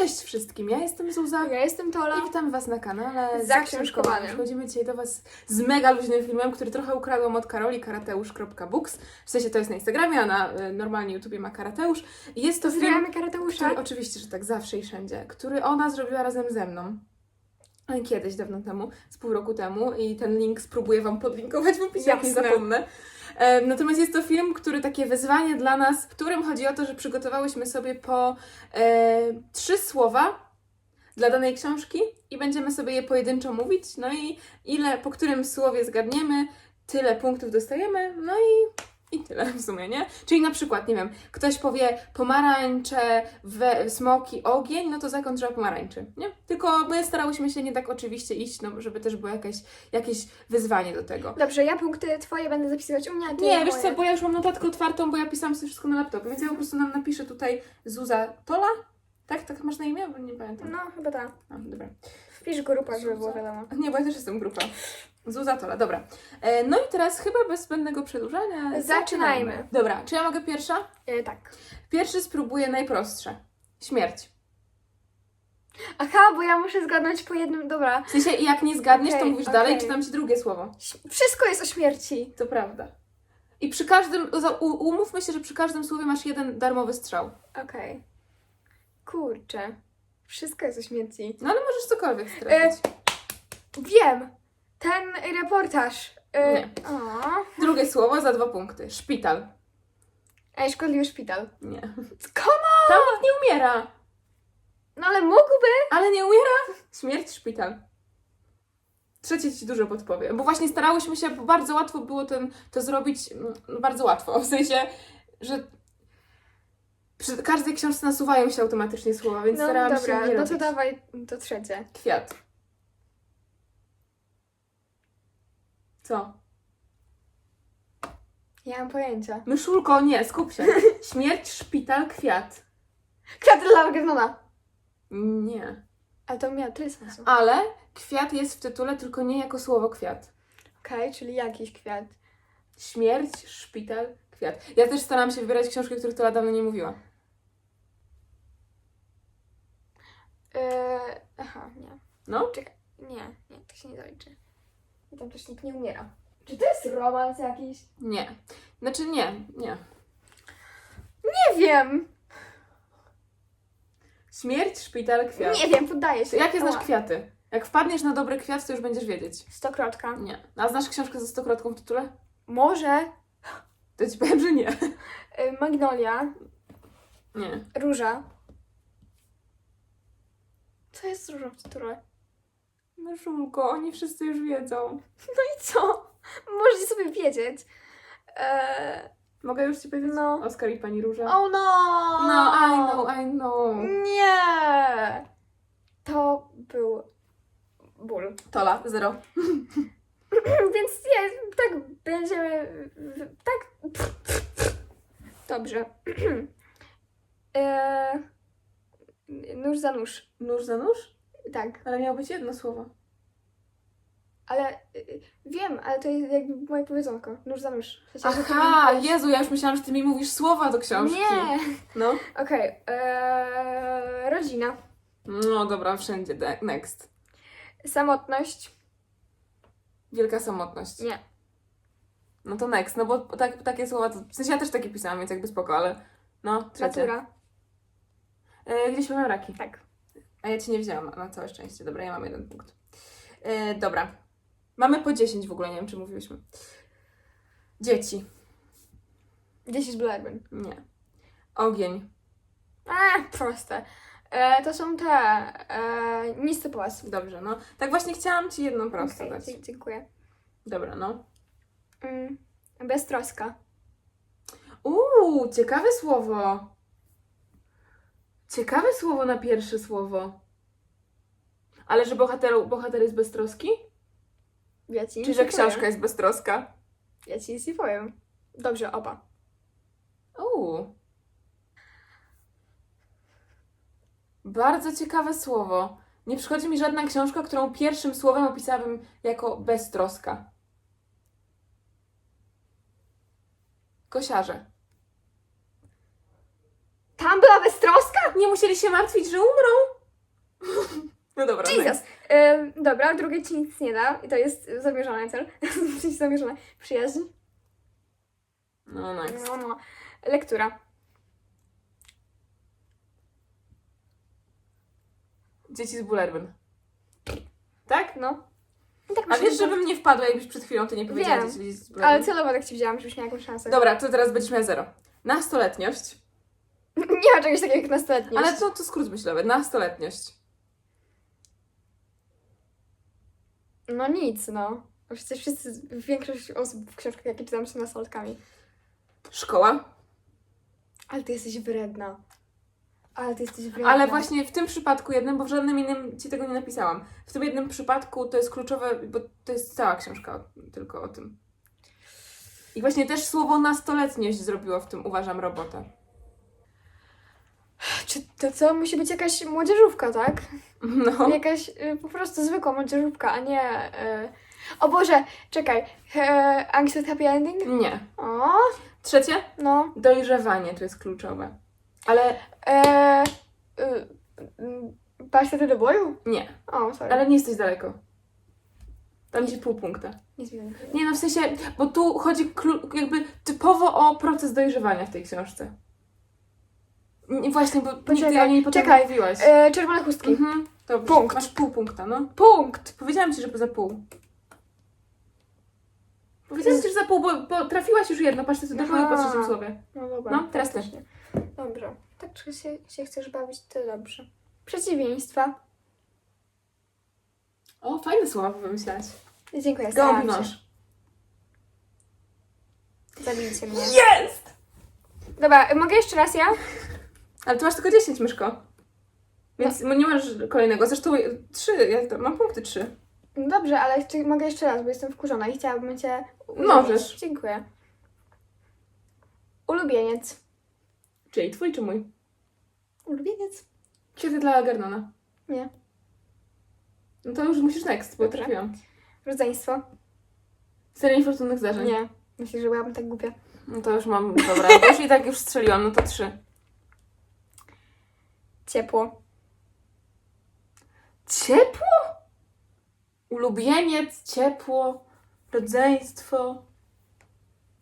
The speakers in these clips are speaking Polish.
Cześć wszystkim, ja jestem Zuza Ja jestem Tola. i witam Was na kanale Zaksiążkowanym. Przychodzimy dzisiaj do Was z mega luźnym filmem, który trochę ukradłam od Karoli, karateusz.books. W sensie to jest na Instagramie, a na y, normalnie YouTubie ma karateusz. I Jest to film, Pozdrawiamy Karateusza. który oczywiście, że tak zawsze i wszędzie, który ona zrobiła razem ze mną. Ale Kiedyś, dawno temu, z pół roku temu i ten link spróbuję Wam podlinkować w opisie, jak nie zapomnę. Natomiast jest to film, który takie wyzwanie dla nas, w którym chodzi o to, że przygotowałyśmy sobie po e, trzy słowa dla danej książki i będziemy sobie je pojedynczo mówić. No i ile, po którym słowie zgadniemy, tyle punktów dostajemy. No i, i tyle w sumie, nie? Czyli na przykład, nie wiem, ktoś powie pomarańcze, we, smoki, ogień, no to zakon trzeba pomarańczy, nie? Tylko my starałyśmy się nie tak oczywiście iść, no żeby też było jakieś, jakieś wyzwanie do tego. Dobrze, ja punkty twoje będę zapisywać u mnie, a ty Nie, wiesz moje. co, bo ja już mam notatkę otwartą, bo ja pisałam sobie wszystko na laptopie, więc ja po prostu nam napiszę tutaj Zuza Tola. Tak? Tak masz na imię? Bo nie pamiętam. No, chyba tak. A, dobra. Wpisz grupa, żeby było wiadomo. Nie, bo ja też jestem grupa. Zuza Tola, dobra. E, no i teraz chyba bez zbędnego przedłużania Zaczynajmy. Dobra, czy ja mogę pierwsza? E, tak. Pierwszy spróbuję najprostsze. Śmierć. Aha, bo ja muszę zgadnąć po jednym. Dobra. W sensie, jak nie zgadniesz, to Okej, mówisz dalej, okej. czytam ci drugie słowo. Ś- Wszystko jest o śmierci. To prawda. I przy każdym, za- u- umówmy się, że przy każdym słowie masz jeden darmowy strzał. Okej. Kurczę. Wszystko jest o śmierci. No ale możesz cokolwiek stracić. Wiem. Ten reportaż. E, Nie. O. Drugie słowo za dwa punkty. Szpital. Ej, szkodliwy szpital. Nie. Come Tam nikt nie umiera. No ale mógłby. Ale nie umiera? Śmierć, szpital. Trzecie ci dużo podpowiem, bo właśnie starałyśmy się, bo bardzo łatwo było ten, to zrobić, mm, bardzo łatwo, w sensie, że przy każdej książce nasuwają się automatycznie słowa, więc No starałam dobra, się nie no robić. to dawaj to trzecie. Kwiat. Co? Ja mam pojęcia. Myszulko, nie, skup się. Śmierć, szpital, kwiat. Kwiaty dla Algernona. Nie. Ale to miało tyle sensu. Ale kwiat jest w tytule, tylko nie jako słowo kwiat. Okej, czyli jakiś kwiat. Śmierć, szpital, kwiat. Ja też starałam się wybierać książki, których Tola dawno nie mówiła. Eee, aha, nie. No? Czekaj, nie, nie, to się nie zaliczy. I tam też nikt nie umiera. Czy to jest romans jakiś? Nie. Znaczy nie, nie. Nie wiem! Śmierć, szpital, kwiat. Nie wiem, poddaję się. Jakie znasz Ała. kwiaty? Jak wpadniesz na dobry kwiat, to już będziesz wiedzieć. Stokrotka. Nie. A znasz książkę ze stokrotką w tytule? Może To ci powiem, że nie. y, magnolia, Nie. róża. Co jest z różą w tytule? Myszulko, oni wszyscy już wiedzą. I co? Możecie sobie wiedzieć. Eee, Mogę już ci powiedzieć? No. Oskar i pani Róża. oh no! No, I know, I know. Nie! To był ból. Tola, zero. Więc nie, tak będziemy. Tak. Dobrze. Eee, nóż za nóż. Nóż za nóż? Tak, Ale miało być jedno słowo. ale y, wiem, ale to jest jakby moje powiedzonko. Nóż za nóż. Aha, Jezu, ja już myślałam, że ty mi mówisz słowa do książki. Nie! No. Okej, eee, rodzina. No dobra, wszędzie. de- Next. Samotność. Wielka samotność. Nie. No to next, no bo tak, takie słowa, to, w sensie ja też takie pisałam, więc jakby spoko, ale no, trzecie. Natura. E, gdzieś miałam raki. Tak. A ja Ci nie wzięłam, na całe szczęście. Dobra, ja mam jeden punkt. E, dobra. Mamy po 10 w ogóle, nie wiem czy mówiłyśmy. Dzieci. 10 Blackburn. Nie. Ogień. A, proste. E, to są te. E, niscy płas. Dobrze, no. Tak właśnie chciałam Ci jedną prostą Okej, dać. dzie- dziękuję. Dobra, no. Mm, beztroska. Uuu, ciekawe słowo. Ciekawe słowo na pierwsze słowo. Ale że bohater, bohater jest beztroski? Ja ci Czy że nie powiem. książka jest beztroska? Ja ci nic nie powiem. Dobrze, oba. Uuu. Bardzo ciekawe słowo. Nie przychodzi mi żadna książka, którą pierwszym słowem opisałabym jako beztroska. Kosiarze. Tam była beztroska? Nie musieli się martwić, że umrą. No dobra, Jesus! Ym, dobra, drugie ci nic nie da i to jest zamierzony cel. Zamierzone. Przyjaźń. No next. No, no. Lektura. Dzieci z Bullerbyn. Tak? No. I tak A myślę, wiesz, że- żebym nie wpadła, jakbyś przed chwilą ty nie powiedziała Wiem. dzieci z Bullerbyn. Ale celowo tak ci wzięłam, żebyś miała jakąś szansę. Dobra, to teraz będziesz miała zero. Nastoletniość. Nie ma czegoś takiego jak nastoletni. Ale to, to skrót myślowy. Nastoletniość. No nic, no. Przecież wszyscy, większość osób w książkach, jakie czytam, są nastolatkami. Szkoła. Ale ty jesteś wredna. Ale ty jesteś wredna. Ale właśnie w tym przypadku jednym, bo w żadnym innym ci tego nie napisałam. W tym jednym przypadku to jest kluczowe, bo to jest cała książka tylko o tym. I właśnie też słowo nastoletniość zrobiło w tym, uważam, robotę. Czy to co? Musi być jakaś młodzieżówka, tak? No. Jakaś y, po prostu zwykła młodzieżówka, a nie... Y... O Boże, czekaj. E, Anxious Happy Ending? Nie. O, Trzecie? no. Dojrzewanie to jest kluczowe. Ale E, y, y, Pasztety do boju? nie. O, sorry. Ale nie jesteś daleko. Tam gdzie pół punkta. Nie zmieniam. Nie no, w sensie, bo tu chodzi klu- jakby typowo o proces dojrzewania w tej książce. Nie, właśnie, bo nigdy Poczekaj, o niej potem czekaj. nie mówiłaś. E, czerwone chustki. Mhm, dobrze. Punkt. Masz pół punkta, no. Punkt! Powiedziałam ci, że za pół. Powiedziałam ci, że za pół, bo, bo trafiłaś już jedno, patrzcie, co do Aha. po trzecim słowie. No dobra. No, teraz ty. faktycznie. Dobrze. Tak, czy się, się chcesz bawić, to dobrze. Przeciwieństwa. O, fajne słowa wymyślałaś. Dziękuję, Gołąb starałam się. mąż. Zabijcie mnie. Jest! Dobra, mogę jeszcze raz ja? Ale ty masz tylko 10, Myszko. Więc nie masz kolejnego. Zresztą trzy, ja to mam punkty trzy. No dobrze, ale czy mogę jeszcze raz, bo jestem wkurzona i chciałabym cię... uwolnić. Możesz. Dziękuję. Ulubieniec. Czyli twój czy mój? Ulubieniec? Kwiaty dla Algernona. Nie. No to już musisz next, bo trafiłam. Rodzeństwo? Seria niefortunnych zdarzeń. Nie. Myślę, że byłabym tak głupia. No to już mam, dobra, to już i tak już strzeliłam, no to trzy. Ciepło. Ciepło? Ulubieniec, ciepło, rodzeństwo.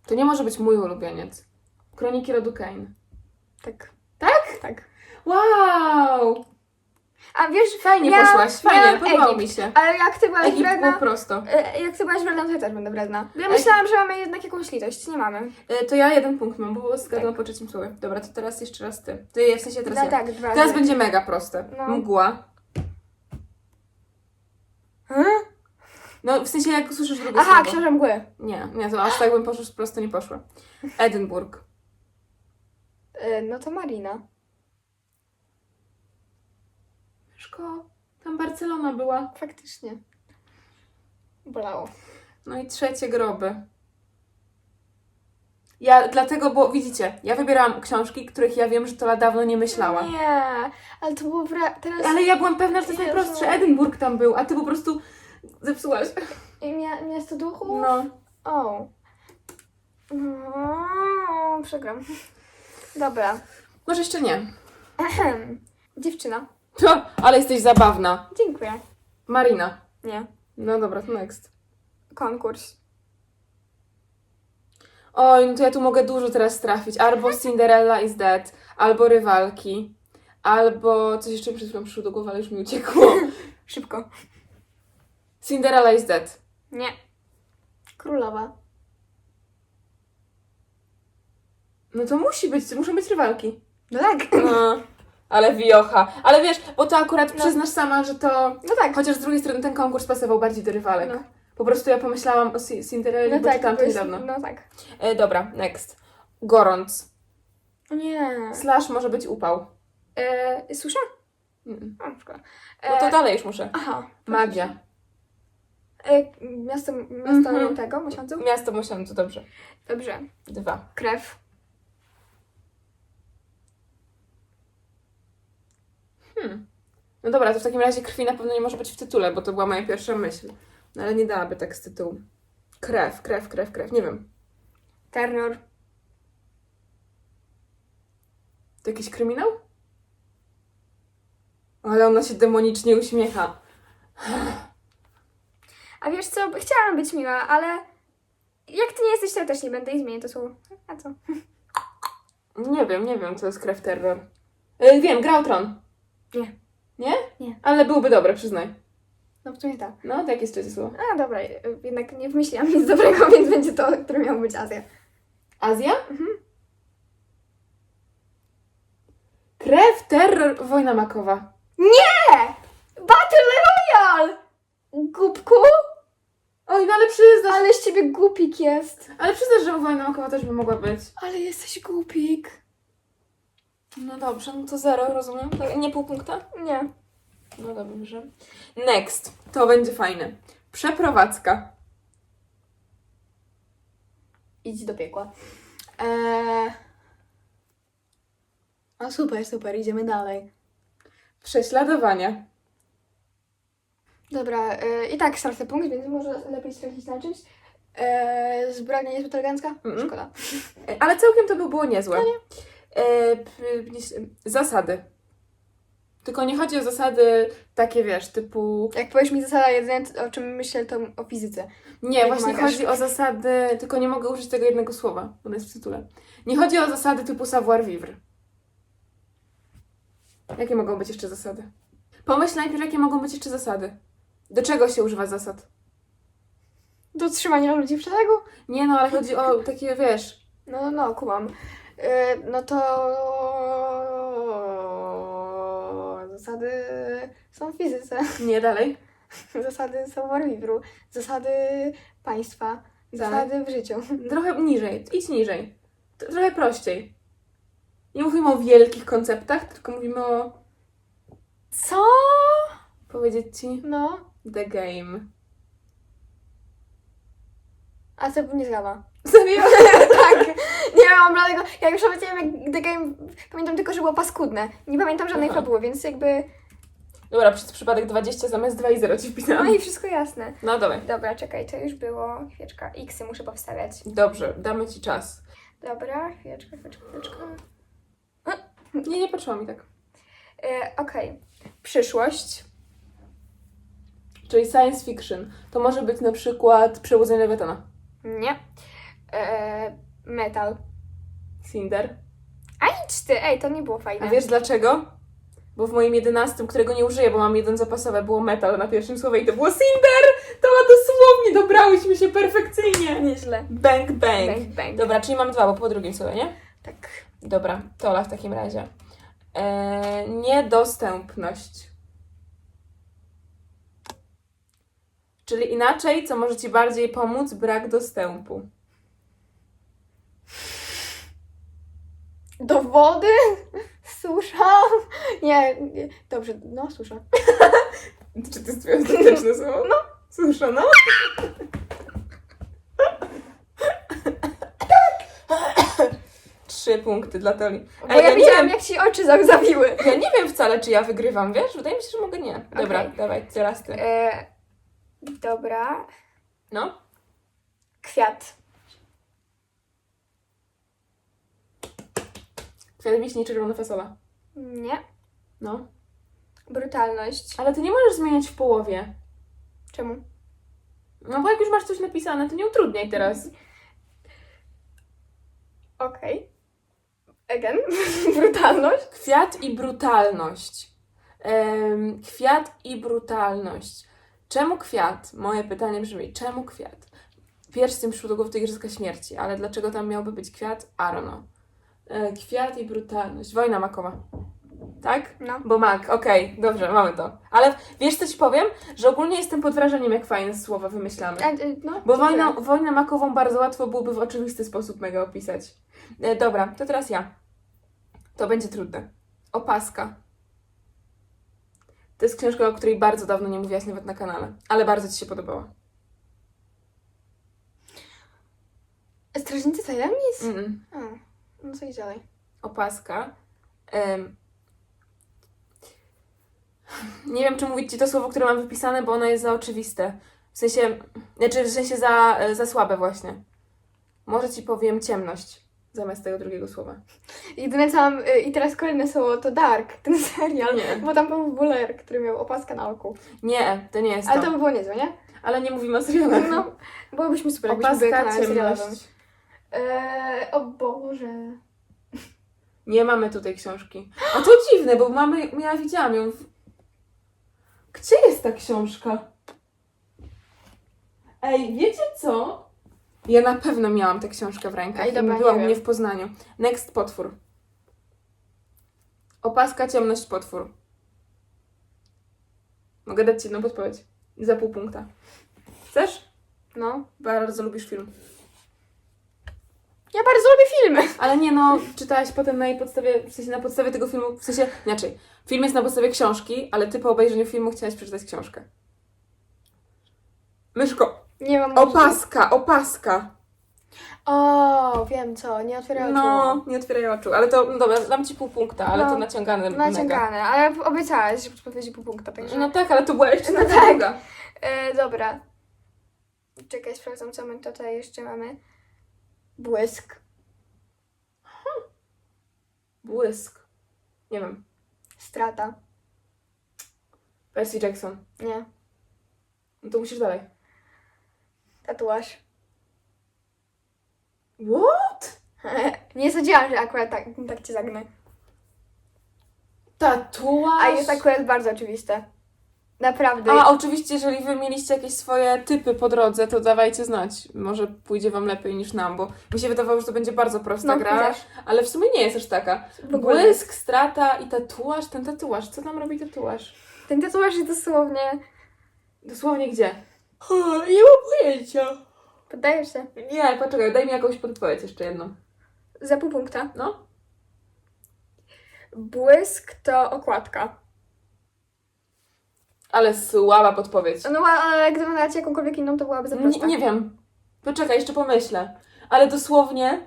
To nie może być mój ulubieniec. Kroniki rodu Kane. Tak. Tak? Tak. Wow! A wiesz, Fajnie ja poszłaś, fajnie, miałam podobało Egipt, mi się. Ale jak ty byłaś Egipt było wredna... prosto. e, Jak ty byłaś wredna, to ja też będę wredna. Ja Ej. myślałam, że mamy jednak jakąś litość. Nie mamy. E, To ja jeden punkt mam, bo zgadłam Tak. po trzecim słowie. Dobra, to teraz jeszcze raz ty. Ty, w sensie teraz No ja. tak, dwa Teraz razy. będzie mega proste. No. Mgła. Hmm? No, w sensie jak usłyszysz drugie Aha, słowo. książę mgły. Nie, nie, to aż tak bym poszła, prosto nie poszła. Edynburg. E, No to Marina. Szko, tam Barcelona była. Faktycznie. Bolało. No i trzecie groby. Ja dlatego, bo widzicie, ja wybierałam książki, których ja wiem, że Tola dawno nie myślała. Nie, ale to było wre... teraz... Ale ja byłam pewna, że to jest Jezu. najprostsze. Edynburg tam był, a ty po prostu zepsułaś. I mia... miasto duchów? No. O. No, przegram. Dobra. Może jeszcze nie. Dziewczyna. To, ale jesteś zabawna. Dziękuję. Marina. Nie. No dobra, to next. Konkurs. Oj, no to ja tu mogę dużo teraz trafić. Albo Cinderella is dead, albo Rywalki, albo coś jeszcze przed chwilą przyszło do głowy, ale już mi uciekło. Szybko. Cinderella is dead. Nie. Królowa. No to musi być, muszą być Rywalki. No tak. No, ale wiocha. Ale wiesz, bo to akurat No. przyznasz sama, że to... No tak. Chociaż z drugiej strony ten konkurs pasował bardziej do Rywalek. No. Po prostu ja pomyślałam o Ci- Cinderelli, No bo tak, to niedawno. No tak. E, dobra, next. Gorąc. Nie. Slash może być upał. E, susza? Mm. Szkoda. No to E, dalej już muszę. Aha. Magia. E, miasto miasto Mhm. tego miesiącu? Miasto to dobrze. Dobrze. Dwa. Krew. Hmm. No dobra, to w takim razie krwi na pewno nie może być w tytule, bo to była moja pierwsza myśl. No ale nie dałaby tak z tytułu. Krew, krew, krew, krew. Nie wiem. Terror. To jakiś kryminał? Ale ona się demonicznie uśmiecha. A wiesz co, chciałam być miła, ale jak ty nie jesteś, to ja też nie będę i zmienię to słowo. A co? Nie wiem, nie wiem, co jest krew terror. E, wiem, gra o tron. Nie. Nie? Nie. Ale byłby dobre, przyznaj. No w sumie tak. No, to jakie jest trzecie słowo? A dobra, y, jednak nie wymyśliłam nic dobrego, więc będzie to, które miało być Azja. Azja? Krew, terror, wojna makowa. Nie! Battle Royale! Głupku? Oj, no ale przyznasz, Ale z ciebie głupik jest. ale przyznasz, że wojna makowa też by mogła być. Ale jesteś głupik. No dobrze, no to zero, rozumiem? Tak, Nie pół punkta? Nie. No dobrze. Next. To będzie fajne. Przeprowadzka. Idź do piekła. Eee... A super, super, idziemy dalej. Prześladowania. Dobra, e, i tak stracę punkt, więc może lepiej stracić na czymś. E, zbrodnia niezbyt elegancka? Mhm. Szkoda. E, Ale całkiem to by było niezłe. E, p- p- zasady. Tylko nie chodzi o zasady takie, wiesz, typu... Jak powiesz mi zasada jedyne, to o czym myślę, to o fizyce. Nie, Nie właśnie pomagasz. chodzi o zasady, tylko nie mogę użyć tego jednego słowa, bo jest w tytule. Nie chodzi o zasady typu savoir vivre. Jakie mogą być jeszcze zasady? Pomyśl najpierw, jakie mogą być jeszcze zasady. Do czego się używa zasad? Do trzymania ludzi w szeregu? Nie no, ale chodzi o takie, wiesz... No, no, no, kumam. E, no to... Zasady są w fizyce. Nie, dalej. Zasady savoir vivre. Zasady państwa. Zasady w życiu. Trochę niżej, idź niżej. Trochę prościej. Nie mówimy o wielkich konceptach, tylko mówimy o... Co? Powiedzieć ci... No. The game. A co nie zgadza? Serio? Nie. Ja już powiedziałam, jak The Game... Pamiętam tylko, że było paskudne. Nie pamiętam żadnej Aha. fabuły, więc jakby... Dobra, przez przypadek 20 zamiast 2 i 0 ci No wpisałam. i wszystko jasne. No dawaj. Dobra, czekaj, to już było. Chwileczka. Xy muszę powstawiać. Dobrze, damy ci czas. Dobra, chwileczka, chwileczka, chwileczka. Nie, nie patrzyłam mi tak. E, Okej. Przyszłość. Czyli science fiction. To może być na przykład Przebudzenie Lewiatana. Nie. E, metal. Cinder. A idź ty, ej, to nie było fajne. A wiesz dlaczego? Bo w moim jedenastym, którego nie użyję, bo mam jeden zapasowy, było metal na pierwszym słowie i to było Cinder! To dosłownie dobrałyśmy się perfekcyjnie. Nieźle. Bang, bang. Bang, bang. Dobra, czyli mam dwa, bo po drugim słowie, nie? Tak. Dobra, Tola w takim razie. Eee, niedostępność. Czyli inaczej, co może Ci bardziej pomóc? Brak dostępu. Do wody? Susza? Nie, nie. dobrze, no susza. Czy to jest Twoje ostateczne słowo? No. Susza, no. Trzy punkty dla Toli. Bo ja, ja nie widziałam, wiem. jak ci oczy za- zawiły. Ja nie wiem wcale, czy ja wygrywam, wiesz? Wydaje mi się, że mogę nie. Dobra, Okej. dawaj, teraz Ty. E, dobra. No. Kwiat. Wiśni, czerwona fasola. Nie. No. Brutalność. Ale ty nie możesz zmieniać w połowie. Czemu? No bo jak już masz coś napisane, to nie utrudniaj teraz. Okej. Again. Brutalność. Kwiat i brutalność. Em, kwiat i brutalność. Czemu kwiat? Moje pytanie brzmi, czemu kwiat? Tym przyszło do głowy to Igrzyska Śmierci, ale dlaczego tam miałby być kwiat? I don't know. E, kwiat i brutalność. Wojna makowa. Tak? No. Bo mak, okej, dobrze, mamy to. Ale wiesz co ci powiem? Że ogólnie jestem pod wrażeniem, jak fajne słowa wymyślamy. A, y, no. Bo dziękuję. wojnę, wojnę makową bardzo łatwo byłoby w oczywisty sposób mega opisać. E, dobra, to teraz ja. To będzie trudne. Opaska. To jest książka, o której bardzo dawno nie mówiłaś nawet na kanale, ale bardzo Ci się podobała. Strażnicy tajemnic? Mm. A, no co i dalej. Opaska. Em. Nie wiem, czy mówić Ci to słowo, które mam wypisane, bo ono jest za oczywiste. W sensie, znaczy w sensie za, za słabe właśnie. Może Ci powiem ciemność. zamiast tego drugiego słowa. Jedyne co mam, y, i teraz kolejne słowo to Dark, ten serial. Nie. Bo tam był buler, który miał opaskę na oku. Nie, to nie jest Ale to. to by było niezłe, nie? Ale nie mówimy o serialach. No, byłobyśmy super, jakbyśmy byli Opaska, serialowym. Eee, o Boże. Nie mamy tutaj książki. A to dziwne, bo mamy, ja widziałam ją. W... Gdzie jest ta książka? Ej, wiecie co? Ja na pewno miałam tę książkę w rękach. Ej, dobra, i była nie u mnie wiem. w Poznaniu. Next potwór. Opaska, ciemność, potwór. Mogę dać ci jedną podpowiedź. Za pół punkta. Chcesz? No. Bardzo lubisz film. Ja bardzo lubię filmy. Ale nie no, czytałaś potem na jej podstawie, w sensie na podstawie tego filmu, w sensie inaczej. Film jest na podstawie książki, ale ty po obejrzeniu filmu chciałaś przeczytać książkę. Myszko, Nie mam opaska, opaska. O, wiem co, nie otwieraj No, nie otwieraj oczu, ale to, no dobra, dam ci pół punkta, ale No, to naciągane mega. Naciągane, ale obiecałaś, że podpowiedzi pół punkta, także... No tak, ale to była jeszcze No tak. druga. E, dobra. Czekaj, sprawdzam, co my tutaj jeszcze mamy. Błysk. Błysk. Nie wiem. Strata. Percy Jackson. Nie. No to musisz dalej. Tatuaż. What? nie sądziłam, że akurat tak, tak cię zagnę. Tatuaż? A jest akurat bardzo oczywiste. Naprawdę. A oczywiście, jeżeli wy mieliście jakieś swoje typy po drodze, to dawajcie znać. Może pójdzie wam lepiej niż nam, bo mi się wydawało, że to będzie bardzo prosta no, gra, wiesz, ale w sumie nie jest aż taka. Błysk, strata i tatuaż. Ten tatuaż, co tam robi tatuaż? Ten tatuaż jest dosłownie... Dosłownie gdzie? Nie mam pojęcia. Poddajesz się. Nie, poczekaj, daj mi jakąś podpowiedź jeszcze jedną. Za pół punkta. No? Błysk to okładka. Ale słaba podpowiedź. No ale gdybym dać jakąkolwiek inną, to byłaby za prosta. Nie, nie wiem. Poczekaj, jeszcze pomyślę. Ale dosłownie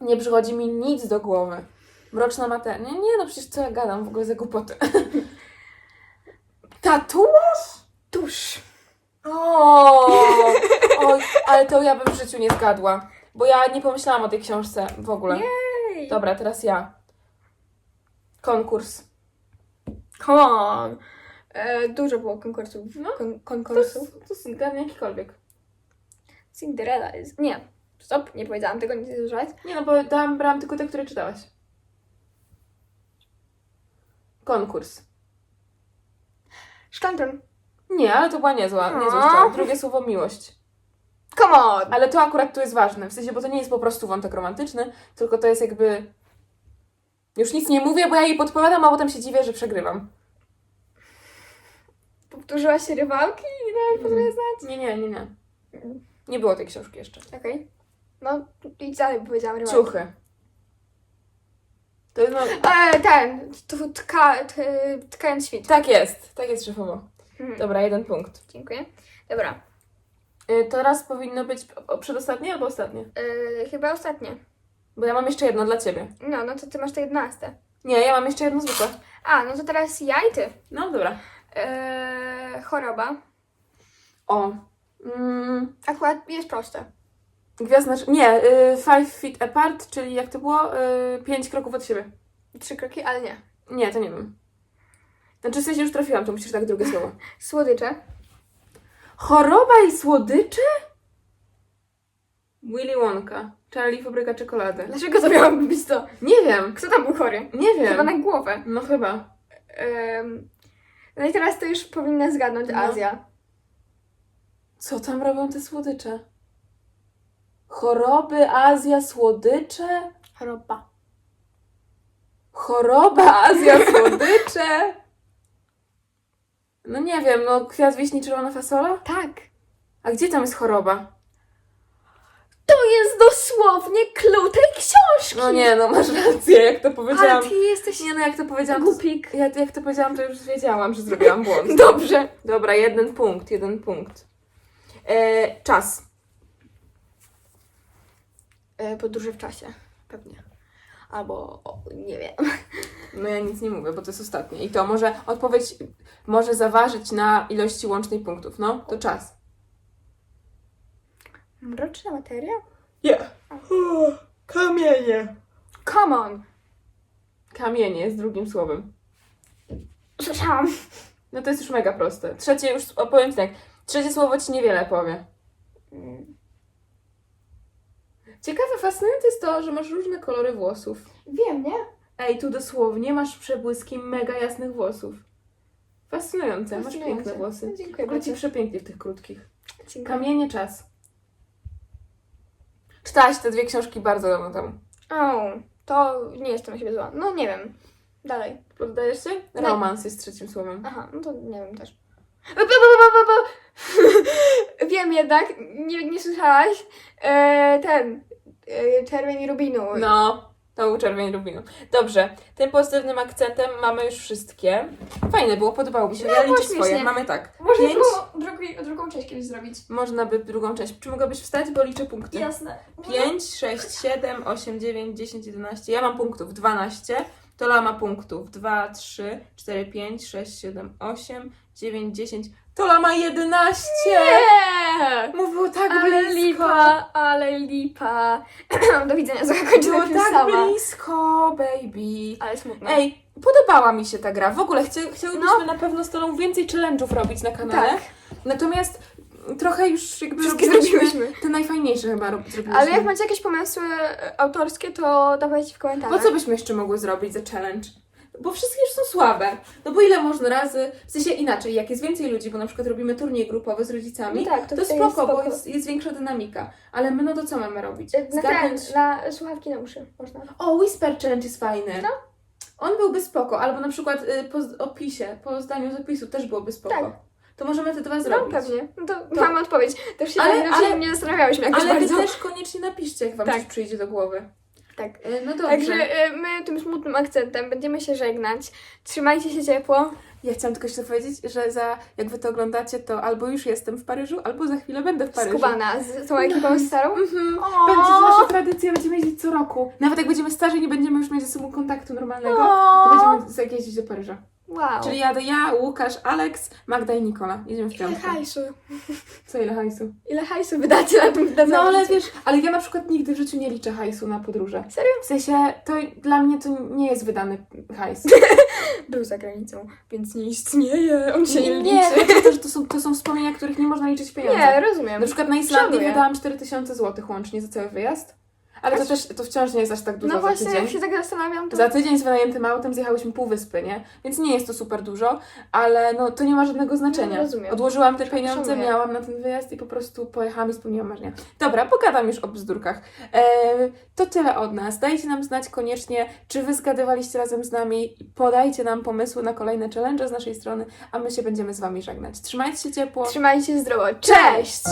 nie przychodzi mi nic do głowy. Mroczna materia. Nie, nie, no przecież co ja gadam w ogóle za głupoty. Tatuaż? Tusz. O, oj, ale to ja bym w życiu nie zgadła. Bo ja nie pomyślałam o tej książce w ogóle. Ej. Dobra, teraz ja. Konkurs. Come on. E, dużo było konkursów. No. Kon- To konkursów. to jest gadnie jakikolwiek. Cinderella jest... Nie. Stop, nie powiedziałam tego, nie słyszałeś? Nie no, bo dałam, brałam tylko te, które czytałaś. Konkurs. Szklanton. Nie, ale to była niezła, No. niezła strzał. Drugie słowo miłość. Come on! Ale to akurat tu jest ważne, w sensie, bo to nie jest po prostu wątek romantyczny, tylko to jest jakby... Już nic nie mówię, bo ja jej podpowiadam, a potem się dziwię, że przegrywam. Powtórzyłaś się rywalki i nawet potrafię znać? Nie, nie, nie, nie. Nie było tej książki jeszcze. Okej. No, idź dalej, bo powiedziałam rywalki. Ciuchy. To jest, no, E, ten, tu tka, t, tkając świt. tak jest, tak jest szefowo. Mhm. Dobra, jeden punkt. Dziękuję. Dobra. Y, teraz powinno być o- przedostatnie albo ostatnie? E, chyba ostatnie. Bo ja mam jeszcze jedno dla ciebie. No, no to ty masz te 11. Nie, ja mam jeszcze jedno zwykłe. A, no to teraz ja i ty. No dobra. E, choroba. O. Mm, Akurat jest proste. gwiazda... Nie, y, five feet apart, czyli jak to było? Y, pięć kroków od siebie. Trzy kroki, ale nie. Nie, to nie wiem. Znaczy w sensie już trafiłam, to musisz tak drugie słowo. Słodycze. Choroba i słodycze? Willy Wonka. Charlie Fabryka Czekolady. Dlaczego to miałoby być to? Nie wiem. Kto tam był chory? Nie wiem. Chyba na głowę. No chyba. Em, no i teraz to już powinna zgadnąć No. Azja. Co tam robią te słodycze? Choroby, Azja, słodycze? Choroba. Choroba, Azja, słodycze? No nie wiem, no kwiat wiśni, czerwona fasola? Tak. A gdzie tam jest choroba? To jest dosłownie clue tej książki. No nie, no masz rację, jak to powiedziałam. Ale ty jesteś Nie no, jak to powiedziałam, to... głupik. Ja, jak to powiedziałam, to już wiedziałam, że zrobiłam błąd. Dobrze. Dobra, jeden punkt, jeden punkt. E, czas. E, podróże w czasie. Pewnie. Albo, o, nie wiem. No ja nic nie mówię, bo to jest ostatnie. I to może odpowiedź może zaważyć na ilości łącznej punktów. No, to czas. Mroczna materia? Yeah. Kamienie. Come on. Kamienie jest drugim słowem. Słyszałam. No to jest już mega proste. Trzecie już, opowiem ci tak, trzecie słowo ci niewiele powie. Ciekawe, fascynujące jest to, że masz różne kolory włosów. Wiem, nie? Ej, tu dosłownie masz przebłyski mega jasnych włosów. Fascynujące, masz Fascynujące. piękne włosy. Dziękuję W ogóle ci bardzo. przepięknie w tych krótkich. Dziękuję. Kamienie czas. Czytałaś te dwie książki bardzo dawno temu. O, to nie jestem na siebie zła. No nie wiem. Dalej. Poddajesz się? Tak. Romans jest trzecim słowem. Aha, no to nie wiem też. Ba, ba, ba, ba, ba. Wiem jednak, nie, nie słyszałaś. E, ten. E, czerwień rubinu. No, to był czerwień rubinu. Dobrze, tym pozytywnym akcentem mamy już wszystkie. Fajne było, podobało mi się. No, ja było liczę swoje. śmiesznie. Mamy tak. Można Pięć. drugą, drugą, drugą część kiedyś zrobić. Można by drugą część. Czy mogłabyś wstać, bo liczę punkty? Jasne. 5, 6, 7, 8, 9, 10, 11. Ja mam punktów 12. Tola ma punktów 2, 3, 4, 5, 6, 7, 8, 9, 10. Tola ma 11! Nie! Mówiło tak Ale blisko. lipa, ale lipa. Do widzenia, zakończę Było na tym tak sama. blisko, baby. Ale smutno. Ej, podobała mi się ta gra. W ogóle chcia, chciałybyśmy No. na pewno z Tolą więcej challenge'ów robić na kanale. Tak. Natomiast trochę już jakby Wszystkie zrobiłyśmy. te najfajniejsze chyba rob- zrobiliśmy. Ale jak macie jakieś pomysły e, autorskie, to dawajcie w Bo komentarzach. co byśmy jeszcze mogły zrobić za challenge? Bo wszystkie już są słabe. No bo ile można razy, w sensie inaczej, jak jest więcej ludzi, bo na przykład robimy turniej grupowy z rodzicami, No tak, to to, spoko, jest spoko. bo jest, jest większa dynamika. Ale my no to co mamy robić? E, Na, Zgadnąć... na słuchawki na uszy można. O, Whisper Challenge jest fajny. No. On byłby spoko, albo na przykład y, po z- opisie, po zdaniu zapisu też byłoby spoko. Tak. To możemy te dwa No zrobić. pewnie. No to, To- mamy odpowiedź. Też się Ale- ale, ale- nie zastanawiałyśmy jakoś Ale bardzo. też koniecznie napiszcie, jak wam Tak. coś przyjdzie do głowy. Tak. Y, No dobrze. Także e, my tym smutnym akcentem będziemy się żegnać. Trzymajcie się ciepło. Ja chciałam tylko jeszcze powiedzieć, że za, jak wy to oglądacie, to albo już jestem w Paryżu, albo za chwilę będę w Paryżu. Skubana z tą ekipą starą. Mhm. Będzie to nasza tradycja, będziemy jeździć co roku. Nawet jak będziemy starzy i nie będziemy już mieć ze sobą kontaktu normalnego, to będziemy jeździć do Paryża. Wow. Czyli jadę ja, Łukasz, Aleks, Magda i Nikola. Jedziemy w Ile piątkę. hajsu? Co ile hajsu? Ile hajsu wydacie na tym na No ale wiesz, ale ja na przykład nigdy w życiu nie liczę hajsu na podróże. Serio? W sensie, to dla mnie to nie jest wydany hajs. Był za granicą, więc nie istnieje. On się nie, nie, liczy. chodzi o to, że to są, to są wspomnienia, których nie można liczyć w pieniądze. Nie, rozumiem. Na przykład na Islandii Szanuję. wydałam 4000 zł łącznie za cały wyjazd. Ale to też, to wciąż nie jest aż tak dużo No za właśnie, tydzień. jak się tak zastanawiam, to... Za tydzień z wynajętym autem zjechałyśmy pół wyspy, nie? Więc nie jest to super dużo, ale no to nie ma żadnego znaczenia. No, rozumiem. Odłożyłam te pieniądze, Szanuję. miałam na ten wyjazd i po prostu pojechałam i spełniłam marzenia. Dobra, pogadam już o bzdurkach. E, to tyle od nas. Dajcie nam znać koniecznie, czy wy zgadywaliście razem z nami. Podajcie nam pomysły na kolejne challenge z naszej strony, a my się będziemy z wami żegnać. Trzymajcie się ciepło. Trzymajcie się zdrowo. Cześć!